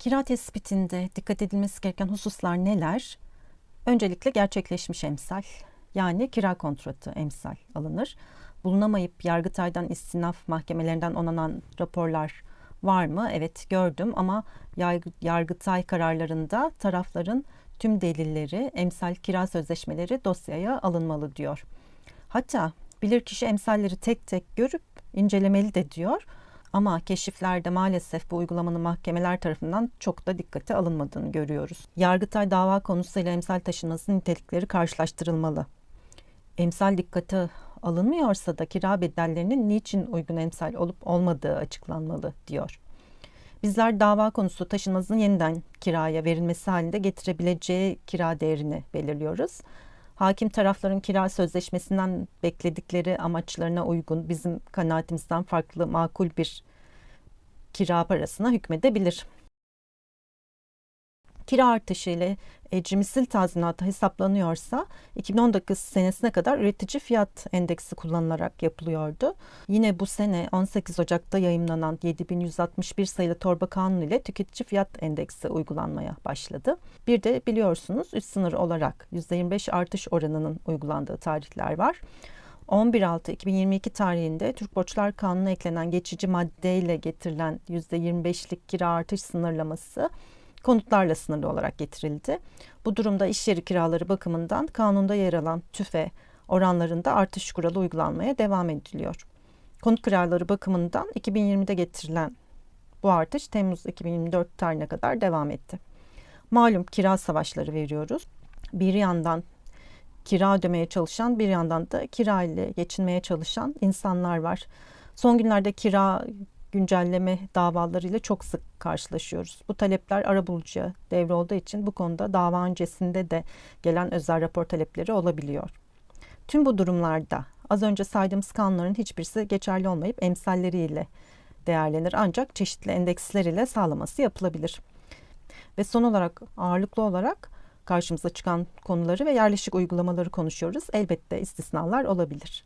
Kira tespitinde dikkat edilmesi gereken hususlar neler? Öncelikle gerçekleşmiş emsal yani kira kontratı emsal alınır. Bulunamayıp Yargıtay'dan istinaf mahkemelerinden onanan raporlar var mı? Evet gördüm ama yargı, Yargıtay kararlarında tarafların tüm delilleri, emsal kira sözleşmeleri dosyaya alınmalı diyor. Hatta bilirkişi emsalleri tek tek görüp incelemeli de diyor. Ama keşiflerde maalesef bu uygulamanın mahkemeler tarafından çok da dikkate alınmadığını görüyoruz. Yargıtay dava konusuyla emsal taşınması nitelikleri karşılaştırılmalı. Emsal dikkate alınmıyorsa da kira bedellerinin niçin uygun emsal olup olmadığı açıklanmalı diyor. Bizler dava konusu taşınmazın yeniden kiraya verilmesi halinde getirebileceği kira değerini belirliyoruz. Hakim tarafların kira sözleşmesinden bekledikleri amaçlarına uygun bizim kanaatimizden farklı makul bir kira parasına hükmedebilir. Kira artışı ile ecrimsil tazminatı hesaplanıyorsa 2019 senesine kadar üretici fiyat endeksi kullanılarak yapılıyordu. Yine bu sene 18 Ocak'ta yayımlanan 7161 sayılı torba kanunu ile tüketici fiyat endeksi uygulanmaya başladı. Bir de biliyorsunuz üst sınır olarak %25 artış oranının uygulandığı tarihler var. 11.6.2022 tarihinde Türk Borçlar Kanunu'na eklenen geçici maddeyle getirilen %25'lik kira artış sınırlaması konutlarla sınırlı olarak getirildi. Bu durumda iş yeri kiraları bakımından kanunda yer alan tüfe oranlarında artış kuralı uygulanmaya devam ediliyor. Konut kiraları bakımından 2020'de getirilen bu artış Temmuz 2024 tarihine kadar devam etti. Malum kira savaşları veriyoruz. Bir yandan kira ödemeye çalışan bir yandan da kira ile geçinmeye çalışan insanlar var. Son günlerde kira güncelleme davalarıyla çok sık karşılaşıyoruz. Bu talepler arabulucuya devre olduğu için bu konuda dava öncesinde de gelen özel rapor talepleri olabiliyor. Tüm bu durumlarda az önce saydığımız kanunların hiçbirisi geçerli olmayıp emsalleriyle değerlenir ancak çeşitli endeksler ile sağlaması yapılabilir. Ve son olarak ağırlıklı olarak karşımıza çıkan konuları ve yerleşik uygulamaları konuşuyoruz. Elbette istisnalar olabilir.